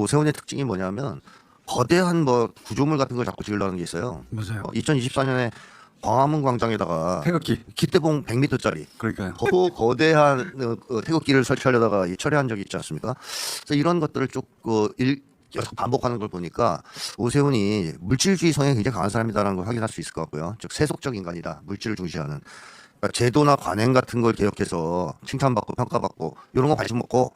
오세훈의 특징이 뭐냐면 거대한 뭐 구조물 같은 걸 자꾸 지으려는 게 있어요. 맞아요. 2024년에 광화문 광장에다가 태극기. 기대봉 100m짜리 그러니까요. 거, 거대한 어, 어, 태극기를 설치하려다가 이 철회한 적이 있지 않습니까? 그래서 이런 것들을 쭉 어, 일, 계속 반복하는 걸 보니까 오세훈이 물질주의 성향이 굉장히 강한 사람이다라는 걸 확인할 수 있을 것 같고요. 즉 세속적 인간이다. 물질을 중시하는. 그러니까 제도나 관행 같은 걸 개혁해서 칭찬받고 평가받고 이런 거 관심 먹고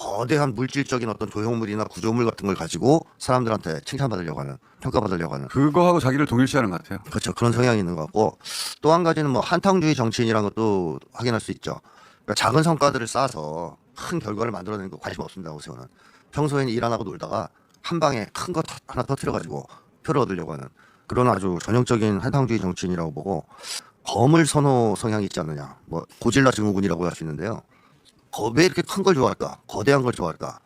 거대한 물질적인 어떤 조형물이나 구조물 같은 걸 가지고 사람들한테 칭찬받으려고 하는 평가받으려고 하는 그거하고 자기를 동일시하는 것 같아요. 그렇죠. 그런 성향이 있는 것 같고 또 한 가지는 뭐 한탕주의 정치인이라는 것도 확인할 수 있죠. 그러니까 작은 성과들을 쌓아서 큰 결과를 만들어내는 거 관심 없습니다. 오세훈은 평소에는 일 안 하고 놀다가 한 방에 큰거 하나 터트려 가지고 표를 얻으려고 하는 그런 아주 전형적인 한탕주의 정치인이라고 보고 검을 선호 성향이 있지 않느냐. 뭐 고질라 증후군이라고 할 수 있는데요. 거- 왜 이렇게 큰 걸 좋아할까? 거대한 걸 좋아할까?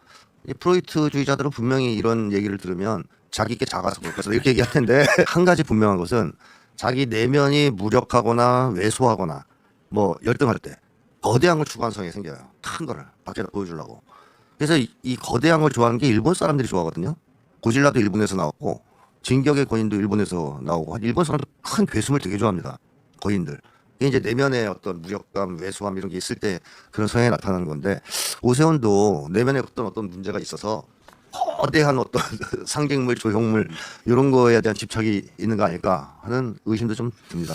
이 프로이트주의자들은 분명히 이런 얘기를 들으면 자기께 작아서 것이다 이렇게 얘기할 텐데 한 가지 분명한 것은 자기 내면이 무력하거나 왜소하거나 뭐 열등할 때 거대한 걸 추구하는 성향이 생겨요. 큰 거를 밖에다 보여주려고. 그래서 이, 이 거대한 걸 좋아하는 게 일본 사람들이 좋아하거든요. 고질라도 일본에서 나왔고 진격의 거인도 일본에서 나오고 일본 사람들 큰 괴숨을 되게 좋아합니다. 거인들. 이게 이제 내면의 어떤 무력감, 왜소함 이런 게 있을 때 그런 성향이 나타나는 건데 오세훈도 내면에 어떤 어떤 문제가 있어서 거대한 어떤 상징물, 조형물 이런 거에 대한 집착이 있는 거 아닐까 하는 의심도 좀 듭니다.